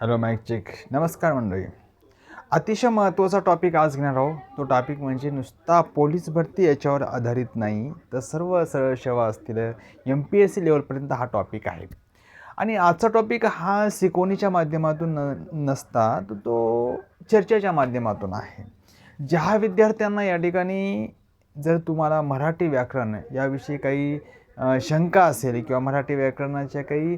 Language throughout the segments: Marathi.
हॅलो माईक चेक नमस्कार मंडळी. अतिशय महत्त्वाचा टॉपिक आज घेणार आहोत. तो टॉपिक म्हणजे नुसता पोलीस भरती याच्यावर आधारित नाही तर सर्व सरळ सेवा असतील एम पी एस सी लेवलपर्यंत हा टॉपिक आहे. आणि आजचा टॉपिक हा शिकवणीच्या माध्यमातून न नसता तर तो चर्चेच्या माध्यमातून आहे. ज्या विद्यार्थ्यांना या ठिकाणी जर तुम्हाला मराठी व्याकरण याविषयी काही शंका असेल किंवा मराठी व्याकरणाच्या काही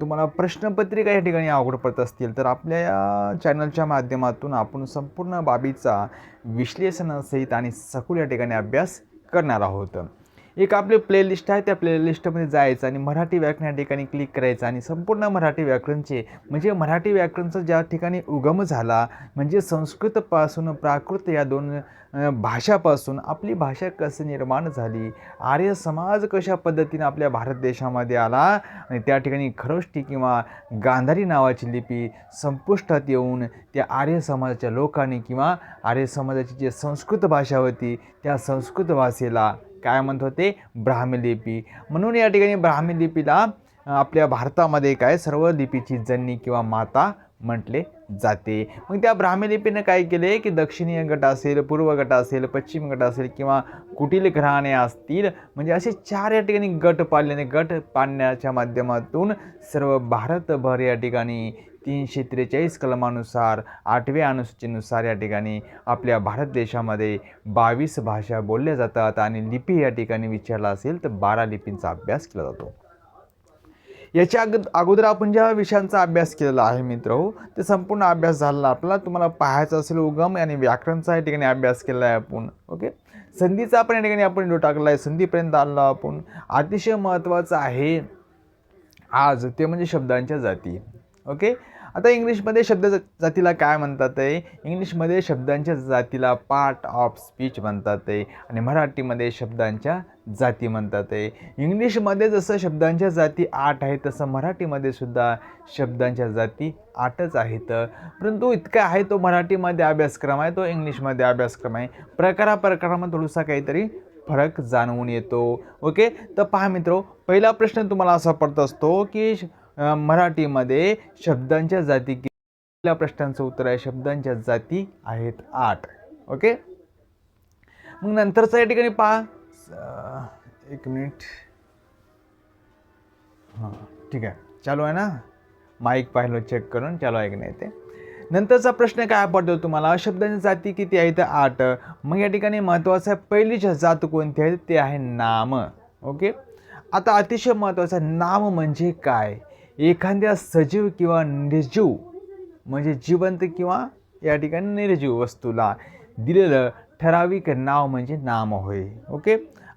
तुम्हाला प्रश्नपत्रिका या ठिकाणी अवघड पडत असतील तर आपल्या या चॅनलच्या माध्यमातून आपण संपूर्ण बाबीचा विश्लेषणासहित आणि सखोल या ठिकाणी अभ्यास करणार आहोत. एक आपली प्लेलिस्ट आहे त्या प्लेलिस्टमध्ये जायचं आणि मराठी व्याकरण या ठिकाणी क्लिक करायचं आणि संपूर्ण मराठी व्याकरणचे म्हणजे मराठी व्याकरणचा ज्या ठिकाणी उगम झाला म्हणजे संस्कृतपासून प्राकृत या दोन भाषापासून आपली भाषा कसं निर्माण झाली आर्य समाज कशा पद्धतीने आपल्या भारत देशामध्ये आला आणि त्या ठिकाणी खरोष्टी किंवा गांधारी नावाची लिपी संपुष्टात येऊन त्या आर्य समाजाच्या लोकांनी किंवा आर्य समाजाची जी संस्कृत भाषा होती त्या संस्कृत भाषेला काय म्हणत होते? ब्राह्मी लिपी. म्हणून या ठिकाणी ब्राह्मी लिपीला आपल्या भारतामध्ये काय सर्व लिपीची जननी किंवा माता म्हटले जाते. मग त्या ब्राह्मी लिपीनं काय केले? की दक्षिणीय गट असेल पूर्व गट असेल पश्चिम गट असेल किंवा कुटील घराणे असतील म्हणजे असे चार या ठिकाणी गट पाडल्याने गट पाडण्याच्या माध्यमातून सर्व भारतभर या ठिकाणी तीनशे त्रेचाळीस कलमानुसार आठव्या अनुसूचीनुसार या ठिकाणी आपल्या भारत देशामध्ये बावीस भाषा बोलल्या जातात आणि लिपी या ठिकाणी विचारला असेल तर बारा लिपींचा अभ्यास केला जातो. याच्या अग अगोदर आपण ज्या विषयांचा अभ्यास केलेला आहे मित्र हो ते संपूर्ण अभ्यास झालेला आपल्याला तुम्हाला पाहायचा असेल उगम आणि व्याकरणचा या ठिकाणी अभ्यास केला आहे आपण ओके? संधीचा आपण या ठिकाणी आपण जो टाकला आहे. संधीपर्यंत आलो आपण. अतिशय महत्त्वाचं आहे आज ते म्हणजे शब्दांच्या जाती ओके? आता इंग्लिशमध्ये शब्द जातीला काय म्हणतात आहे इंग्लिशमध्ये शब्दांच्या जातीला पार्ट ऑफ स्पीच म्हणतात आहे आणि मराठीमध्ये शब्दांच्या जाती म्हणतात आहे इंग्लिशमध्ये जसं शब्दांच्या जाती आठ आहेत तसं मराठीमध्ये सुद्धा शब्दांच्या जाती आठच आहेत. परंतु इतका आहे तो मराठीमध्ये अभ्यासक्रम आहे तो इंग्लिशमध्ये अभ्यासक्रम आहे. प्रकारा प्रकारामध्ये थोडासा काहीतरी फरक जाणवून येतो. ओके? तर पहा मित्रो पहिला प्रश्न तुम्हाला असा पडत असतो की श- मराठीमध्ये शब्दांच्या जाती किती प्रश्नांचं उत्तर आहे. शब्दांच्या जाती आहेत आठ. ओके? मग नंतरचा या ठिकाणी पहा. एक मिनिट. हां ठीक आहे. चालू आहे ना? माईक पाहिलं चेक करून चालू आहे की नाही ते? नंतरचा प्रश्न काय पडतो तुम्हाला? शब्दांच्या जाती किती आहेत? आठ. मग या ठिकाणी महत्त्वाचं आहे पहिली जात कोणती आहे? ते आहे नाम. ओके? आता अतिशय महत्त्वाचं आहे नाम म्हणजे काय? एखाद्या सजीव किंवा निर्जीव म्हणजे जिवंत किंवा या ठिकाणी निर्जीव वस्तूला दिलेलं ठराविक नाव म्हणजे नाम होय ओके?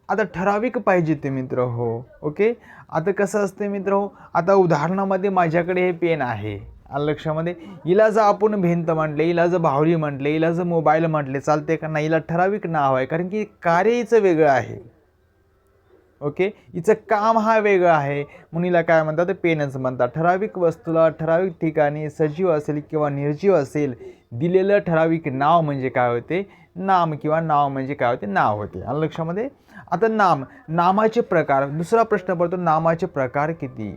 आता ठराविक पाहिजे ते मित्र हो ओके? आता कसं असते मित्र हो आता उदाहरणामध्ये माझ्याकडे हे पेन आहे आलं लक्षामध्ये? हिला जर आपण भिंत म्हटले हिला जर बाहुली म्हटले हिला जर मोबाईल म्हटले चालते का नाही? हिला ठराविक नाव आहे कारण की कार्यचं वेगळं आहे. ओके? हिचं काम हा वेगळं आहे. म्हणून हिला काय म्हणतात पेनच म्हणतात. ठराविक वस्तूला ठराविक ठिकाणी सजीव असेल किंवा निर्जीव असेल दिलेलं ठराविक नाव म्हणजे काय होते? नाम किंवा नाव म्हणजे काय होते? नाव होते. आलं लक्षामध्ये? आता नाम. नामाचे प्रकार. दुसरा प्रश्न पडतो नामाचे प्रकार किती?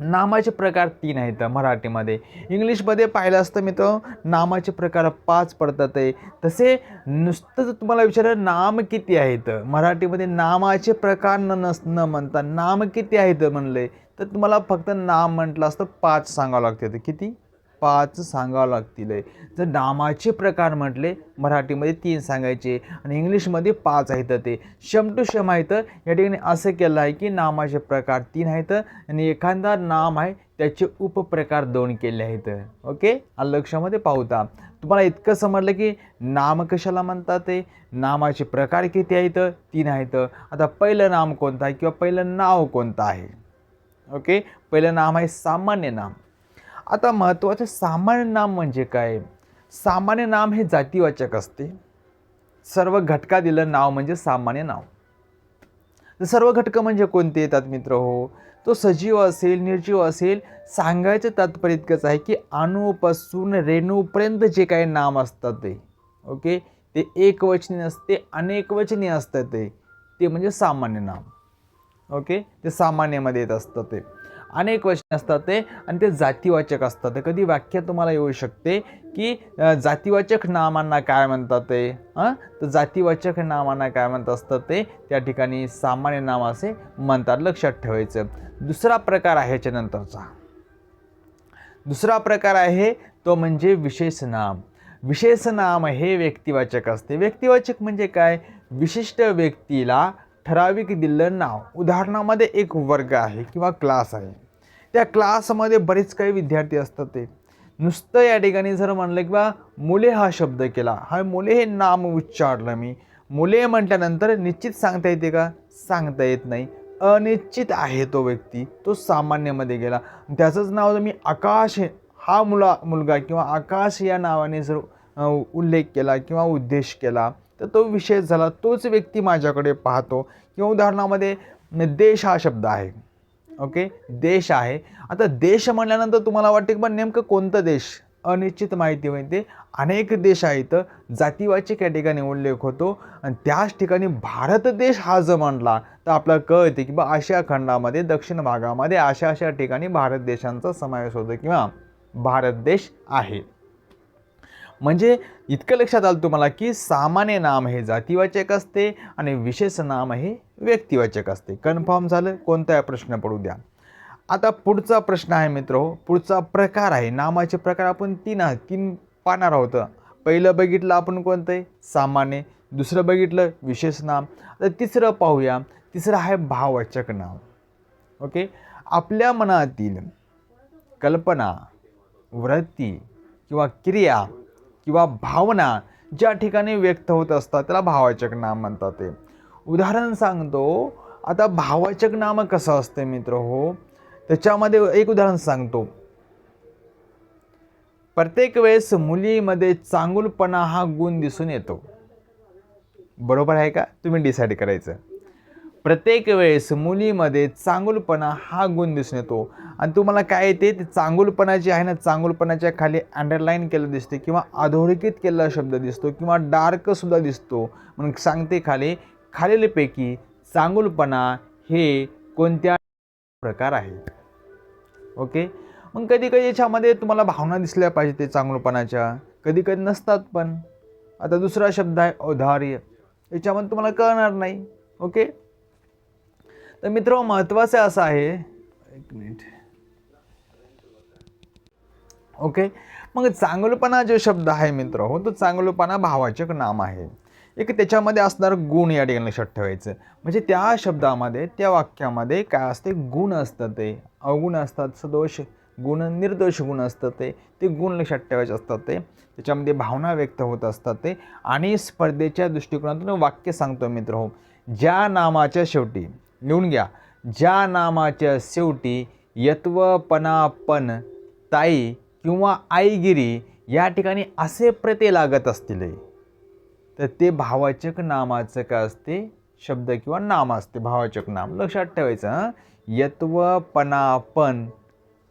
नामाचे प्रकार तीन आहेत मराठीमध्ये. इंग्लिशमध्ये पाहिलं असतं मी तर नामाचे प्रकार पाच पडतात आहे तसे नुसतं जर तुम्हाला विचारलं नाम किती आहेत? मराठीमध्ये नामाचे प्रकार न नस न म्हणता नाम किती आहेत म्हणले तर तुम्हाला फक्त नाम म्हटलं असतं पाच सांगावं लागते किती? पाच सांगावं लागतील. जर नामाचे प्रकार म्हटले मराठीमध्ये तीन सांगायचे आणि इंग्लिशमध्ये पाच आहेत ते. शम टू शम आहेत. या ठिकाणी असं केलं आहे की नामाचे प्रकार तीन आहेत आणि एखादा नाम आहे त्याचे उपप्रकार दोन केले आहेत. ओके? लक्षामध्ये? पाहूता. तुम्हाला इतकं समजलं की नाम कशाला म्हणतात ते? नामाचे प्रकार किती आहेत? तीन आहेत. आता पहिलं नाम कोणतं आहे किंवा पहिलं नाव कोणतं आहे? ओके? पहिलं नाम आहे सामान्य नाम. आता महत्त्वाचं सामान्य नाम म्हणजे काय? सामान्य नाम हे जातीवाचक असते. सर्व घटका दिलं नाव म्हणजे सामान्य नाव. सर्व घटक म्हणजे कोणते? येतात मित्र हो तो सजीव असेल निर्जीव असेल सांगायचं तात्पर्य इतकंच आहे की अणूपासून रेणूपर्यंत जे काही नाम असतात ते ओके? ते एकवचनी नसते अनेकवचनी असतात ते. ते म्हणजे सामान्य नाम ओके? ते सामान्यमध्ये येत असतं ते. अनेक वचने असतात ते. आणि ते जातीवाचक असतात. कधी वाक्य तुम्हाला येऊ शकते की जातीवाचक नामांना काय म्हणतात ते? हां तर जातीवाचक नामांना काय म्हणत असतात ते? त्या ठिकाणी सामान्य नाम असे म्हणतात. लक्षात ठेवायचं. दुसरा प्रकार आहे ह्याच्यानंतरचा दुसरा प्रकार आहे तो म्हणजे विशेष नाम. विशेष नाम हे व्यक्तिवाचक असते. व्यक्तिवाचक म्हणजे काय? विशिष्ट व्यक्तीला ठराविक दिलेलं नाव उदाहरणामध्ये एक वर्ग आहे किंवा क्लास आहे. त्या क्लासमध्ये बरेच काही विद्यार्थी असतात ते. नुसतं या ठिकाणी जर म्हणलं किंवा मुले हा शब्द केला. हा मुले हे नाम उच्चारलं मी. मुले म्हटल्यानंतर निश्चित सांगता येते का? सांगता येत नाही. अनिश्चित आहे तो व्यक्ती. तो सामान्यमध्ये गेला. त्याचंच नाव जर मी आकाश हा मुला मुलगा किंवा आकाश या नावाने जर उल्लेख केला किंवा उद्देश केला तर तो विषय झाला तोच व्यक्ती माझ्याकडे पाहतो. किंवा उदाहरणामध्ये देश हा शब्द आहे. ओके? देश आहे. आता देश म्हणल्यानंतर तुम्हाला वाटते की पण नेमकं कोणतं देश? अनिश्चित माहिती माहिती. अनेक देश आहेत जातीवाचक या ठिकाणी उल्लेख होतो. आणि त्याच ठिकाणी भारत देश हा जर म्हणला तर आपल्याला कळते की बा आशिया खंडामध्ये दक्षिण भागामध्ये अशा अशा ठिकाणी भारत देशांचा समावेश होतो किंवा भारत देश आहे. म्हणजे इतकं लक्षात आलं तुम्हाला की सामान्य नाम हे जातीवाचक असते आणि विशेष नाम हे व्यक्तिवाचक असते. कन्फर्म झालं? कोणताही प्रश्न पडू द्या. आता पुढचा प्रश्न आहे मित्र हो. पुढचा प्रकार आहे. नामाचे प्रकार आपण तीन तीन पाहणार आहोत. पहिलं बघितलं आपण कोणतं आहे? सामान्य. दुसरं बघितलं विशेष नाम. आता तिसरं पाहूया. तिसरं आहे भाववाचक नाव ओके? आपल्या मनातील कल्पना वृत्ती किंवा क्रिया किंवा भावना ज्या ठिकाणी व्यक्त होत असतात त्याला भावाचक नाम म्हणतात ते. उदाहरण सांगतो. आता भावाचक नाम कसं असतं मित्र हो? त्याच्यामध्ये एक उदाहरण सांगतो. प्रत्येक वेळेस मुलीमध्ये चांगुलपणा हा गुण दिसून येतो. बरोबर आहे का? तुम्ही डिसाईड करायचं. प्रत्येक वेळेस मुलीमध्ये चांगुलपणा हा गुण दिसून येतो. आणि तुम्हाला काय येते ते चांगुलपणा जे आहे ना चांगुलपणाच्या खाली अंडरलाईन केलं दिसते किंवा अधोरेखित केलेला शब्द दिसतो किंवा डार्कसुद्धा दिसतो. म्हणून सांगते खाली खालीलपैकी चांगुलपणा हे कोणत्या प्रकार आहे? ओके मग कधी कधी याच्यामध्ये तुम्हाला भावना दिसल्या पाहिजे ते चांगुलपणाच्या. कधी कधी नसतात पण. आता दुसरा शब्द आहे औदार्य. याच्यामध्ये तुम्हाला कळणार नाही. ओके तर मित्र महत्त्वाचं असं आहे. एक मिनिट. ओके मग चांगलपणा जो शब्द आहे मित्र हो तो चांगलपणा भावाचक नाम आहे. एक त्याच्यामध्ये असणार गुण या ठिकाणी लक्षात ठेवायचं. म्हणजे त्या शब्दामध्ये त्या वाक्यामध्ये काय असते? गुण असतात ते. अवगुण असतात सदोष गुण निर्दोष गुण असतात ते. ते गुण लक्षात ठेवायचे असतात ते. त्याच्यामध्ये भावना व्यक्त होत असतात ते. आणि स्पर्धेच्या दृष्टिकोनातून वाक्य सांगतो मित्र हो. ज्या नामाच्या शेवटी लिहून घ्या. ज्या नामाच्या शेवटी यत्वपणापण ताई किंवा आईगिरी या ठिकाणी असे प्रते लागत असतील. तर ते भावाचक नामाचं काय असते? शब्द किंवा नाम असते. भावाचक नाम. लक्षात ठेवायचं यत्वपणापण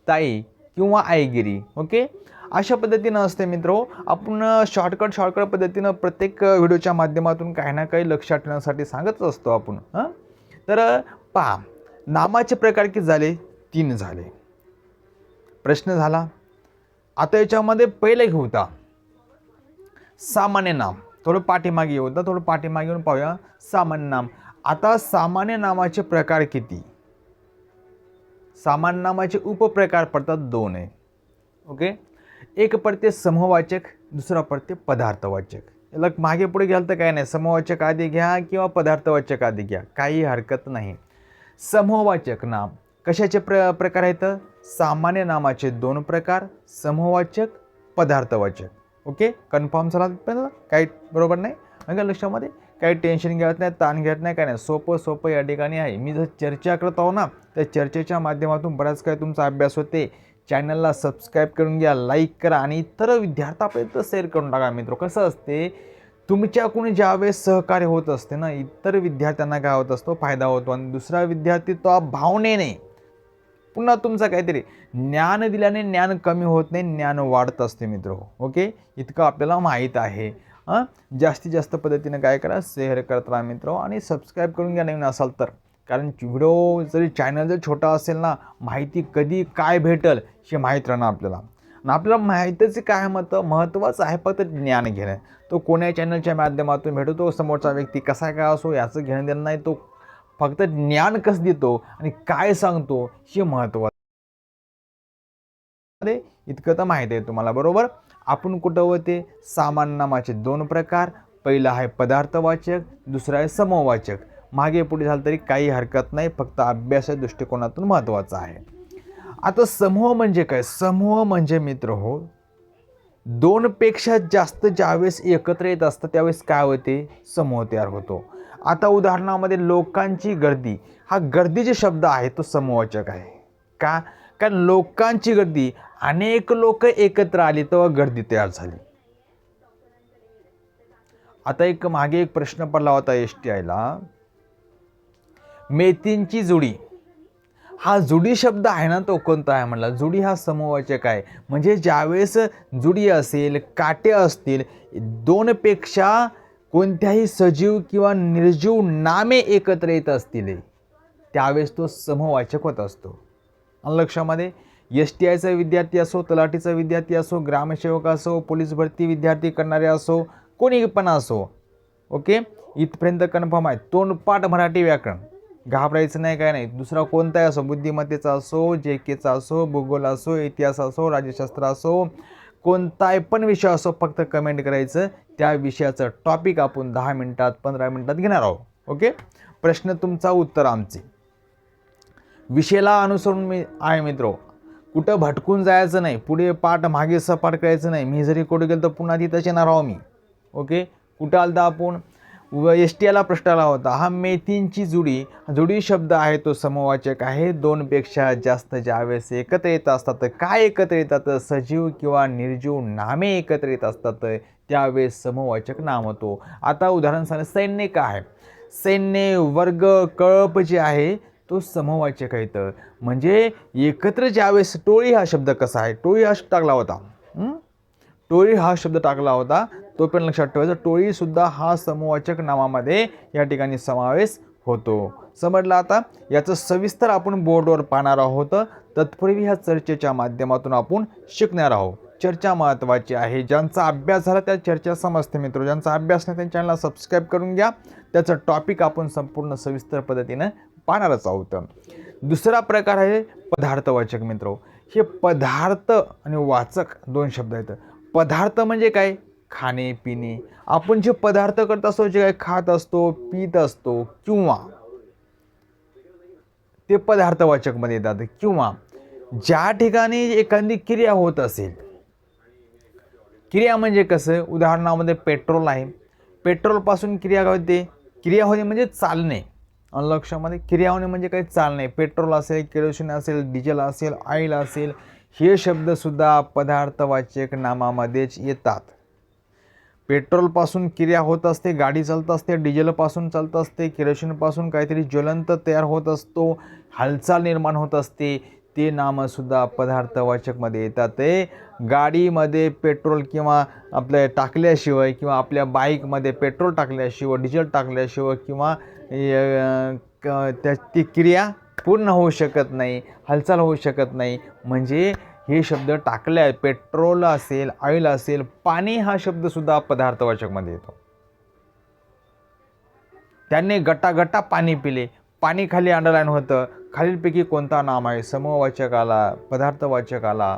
ताई किंवा आईगिरी. ओके? अशा पद्धतीनं असते मित्र. आपण शॉर्टकट शॉर्टकट पद्धतीनं प्रत्येक व्हिडिओच्या माध्यमातून काही ना काही लक्षात ठेवण्यासाठी सांगतच असतो आपण हां? तर पहा नामाचे प्रकार किती झाले? तीन झाले. प्रश्न झाला आता याच्यामध्ये पहिले घेऊ होता. सामान्य नाम. थोडं पाठीमागे येऊ होता थोडं पाठीमागे येऊन पाहूया. सामान्य नाम. आता सामान्य नामाचे प्रकार किती? सामान्य नामाचे उपप्रकार पडतात दोन आहे ओके? एक पडते समूहवाचक दुसरा पडते पदार्थवाचक. लग मागे पुढे घ्याल तर काय नाही. समूहवाचक आधी घ्या किंवा पदार्थवाचक आधी घ्या. काही हरकत नाही. समूहवाचक नाम. कशाचे प्र प्रकार आहेत? सामान्य नामाचे दोन प्रकार समूहवाचक पदार्थवाचक. ओके? कन्फर्म झाला काही बरोबर नाही? नका लक्षामध्ये? काही टेन्शन घेत नाही ताण घेत नाही काय नाही. सोपं सोपं या ठिकाणी आहे. मी जर चर्चा करत आहो ना त्या चर्चेच्या माध्यमातून बराच काही तुमचा अभ्यास होते. चॅनलला सबस्क्राईब करून घ्या लाईक करा आणि इतर विद्यार्थ्यापर्यंत शेअर करून टाका. मित्र कसं असते तुमच्याकडून ज्यावेळेस सहकार्य होत असते ना इतर विद्यार्थ्यांना काय होत असतो फायदा होतो आणि दुसरा विद्यार्थी तो भावनेने पुन्हा तुमचं काहीतरी ज्ञान दिल्याने ज्ञान कमी होत नाही ज्ञान वाढत असते मित्र. ओके? इतकं आपल्याला माहीत आहे. हां? जास्तीत जास्त पद्धतीनं काय करा शेअर करत राहा मित्र आणि सबस्क्राईब करून घ्या. नवीन असाल तर. कारण व्हिडिओ जरी चॅनल जर छोटा असेल ना माहिती कधी काय भेटल हे माहीत राहणं आपल्याला. आणि आपल्याला माहितीचं काय मतं महत्त्वाचं आहे फक्त ज्ञान घेणं. तो कोण्या चॅनलच्या माध्यमातून भेटतो तो समोरचा व्यक्ती कसा काय असो याचं घेणं देणं नाही तो फक्त ज्ञान कसं देतो आणि काय सांगतो हे महत्त्वाचं. मध्ये इतकं तर माहीत आहे तुम्हाला बरोबर? आपण कुठं होते? सामान नामाचे दोन प्रकार. पहिलं आहे पदार्थवाचक दुसरं आहे समूहवाचक मागे पुढे झालं तरी काही हरकत नाही फक्त अभ्यास दृष्टिकोनातून महत्त्वाचं आहे. आता समूह म्हणजे काय? समूह म्हणजे मित्र हो. दोनपेक्षा जास्त ज्यावेळेस एकत्र येत असतं त्यावेळेस काय होते? समूह तयार होतो. आता उदाहरणामध्ये लोकांची गर्दी. हा गर्दीचे शब्द आहे तो समूहवाचक आहे का? कारण लोकांची गर्दी अनेक लोक एकत्र आली तेव्हा गर्दी तयार झाली. आता एक मागे एक प्रश्न पडला होता एस टी आयला मेथींची जुडी. हा जुडी शब्द आहे ना तो कोणता आहे म्हटला जुडी हा समूहवाचक आहे म्हणजे ज्यावेळेस जुडी असेल काटे असतील दोनपेक्षा कोणत्याही सजीव किंवा निर्जीव नामे एकत्र येत असतील त्यावेळेस तो समूहवाचक होत असतो. लक्षामध्ये एस टी आयचा विद्यार्थी असो तलाठीचा विद्यार्थी असो ग्रामसेवक असो पोलीस भरती विद्यार्थी करणारे असो कोणी पण असो ओके? इथपर्यंत कन्फर्म आहे. तोंडपाठ मराठी व्याकरण. घाबरायचं नाही काय नाही. दुसरा कोणताही असो बुद्धिमत्तेचा असो जे केचा असो भूगोल असो इतिहास असो राज्यशास्त्र असो कोणताही पण विषय असो फक्त कमेंट करायचं. त्या विषयाचं टॉपिक आपण दहा मिनटात पंधरा मिनटात घेणार आहोत. ओके? प्रश्न तुमचा उत्तर आमचे. विषयाला अनुसरून मी आहे मित्रो. कुठं भटकून जायचं नाही पुढे पाठ मागे सपाट करायचं नाही. मी जरी कुठे गेलो तर पुन्हा तिथंच येणार आहो मी. ओके? कुठं आलता आपण? व एस टी आला प्रश्न आला होता. हा मेथींची जुडी जुडी शब्द आहे तो समवाचक आहे. दोनपेक्षा जास्त ज्यावेळेस एकत्र येत असतात काय एकत्र येतात? सजीव किंवा निर्जीव नामे एकत्र येत असतात त्यावेळेस समवाचक नाम होतो. आता उदाहरण सांग सैन्य काय आहे? सैन्य वर्ग कळप जे आहे तो समवाचक आहे तर. म्हणजे एकत्र ज्यावेळेस टोळी हा शब्द कसा आहे? टोळी हा शब्द टाकला होता. टोळी हा शब्द टाकला होता. तो पण लक्षात ठेवायचा. टोळीसुद्धा हा समूहाचक नावामध्ये या ठिकाणी समावेश होतो. समजलं आता? याचं सविस्तर आपण बोर्डवर पाहणार आहोत. तत्पूर्वी ह्या चर्चेच्या माध्यमातून आपण शिकणार आहोत. चर्चा महत्त्वाची आहे. ज्यांचा अभ्यास झाला त्या चर्चा समजते मित्र. ज्यांचा अभ्यास नाही त्या चॅनलला सबस्क्राईब करून घ्या. त्याचं टॉपिक आपण संपूर्ण सविस्तर पद्धतीनं पाहणारच आहोत. दुसरा प्रकार आहे पदार्थवाचक मित्र. हे पदार्थ आणि वाचक दोन शब्द आहेत. पदार्थ म्हणजे काय? खाणे पिणे. आपण जे पदार्थ करत असतो जे काय खात असतो पित असतो किंवा ते पदार्थवाचकमध्ये येतात किंवा ज्या ठिकाणी एखादी क्रिया होत असेल. क्रिया म्हणजे कसं? उदाहरणामध्ये पेट्रोल आहे. पेट्रोलपासून क्रिया काय होते? क्रिया होणे म्हणजे चालणे. अनलक्षामध्ये लक्षामध्ये क्रिया होणे म्हणजे काही चालणे. पेट्रोल असेल केरोसिन असेल डिझेल असेल ऑइल असेल हे शब्दसुद्धा पदार्थवाचक नामामध्येच येतात. पेट्रोलपासून क्रिया होत असते गाडी चालत असते डिझेलपासून चालत असते केरोसिनपासून काहीतरी ज्वलंत तयार होत असतो हालचाल निर्माण होत असते ते नामसुद्धा पदार्थवाचकमध्ये येतात. ते गाडीमध्ये पेट्रोल किंवा आपल्या टाकल्याशिवाय किंवा आपल्या बाईकमध्ये पेट्रोल टाकल्याशिवाय डिझेल टाकल्याशिवाय किंवा क- त्या ती क्रिया पूर्ण होऊ शकत नाही हालचाल होऊ शकत नाही. म्हणजे हे शब्द टाकले आहेत पेट्रोल असेल ऑइल असेल पाणी हा शब्दसुद्धा पदार्थवाचकमध्ये येतो. त्यांनी गटागटा पाणी पिले. पाणी खाली अंडरलाईन होतं. खालीलपैकी कोणता नाम आहे? समूहवाचक आला पदार्थवाचक आला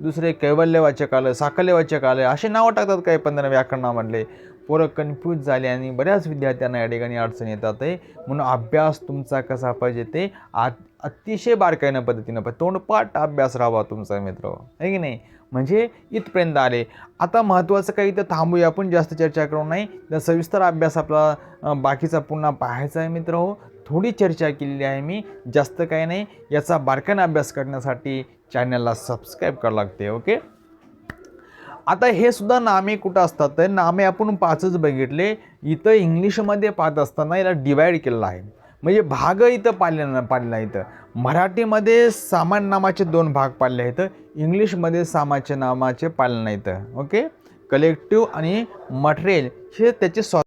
दुसरे कैवल्यवाचक आलं साकल्यवाचक आलं असे नावं टाकतात काही पंधरा व्याकरणामधले. पोरं कन्फ्यूज झाले आणि बऱ्याच विद्यार्थ्यांना या ठिकाणी अडचण येतात आहे म्हणून अभ्यास तुमचा कसा पाहिजे ते आ अतिशय बारकाईनं पद्धतीनं पाहिजे तोंडपाठ अभ्यास राहावा तुमचा मित्र. आहे की नाही? म्हणजे इथपर्यंत आले. आता महत्त्वाचं काही तर थांबूया आपण जास्त चर्चा करू नाही तर सविस्तर अभ्यास आपला बाकीचा पुन्हा पाहायचा आहे मित्र हो. थोडी चर्चा केलेली आहे मी जास्त काही नाही. याचा बारकाईनं अभ्यास करण्यासाठी चॅनलला सबस्क्राईब करावं लागते ओके? आता हे सुद्धा नामे कुठं असतात? तर नामे आपण पाचच बघितले. इथं इंग्लिशमध्ये पाहत असताना याला डिवाईड केलेलं आहे. म्हणजे भाग इथं पाडले पाडलेला इथं. मराठीमध्ये सामान नामाचे दोन भाग पाडले आहेत. इंग्लिशमध्ये सामाचे नामाचे पालन नाहीत ओके कलेक्टिव्ह आणि मटेरियल हे त्याचे स्व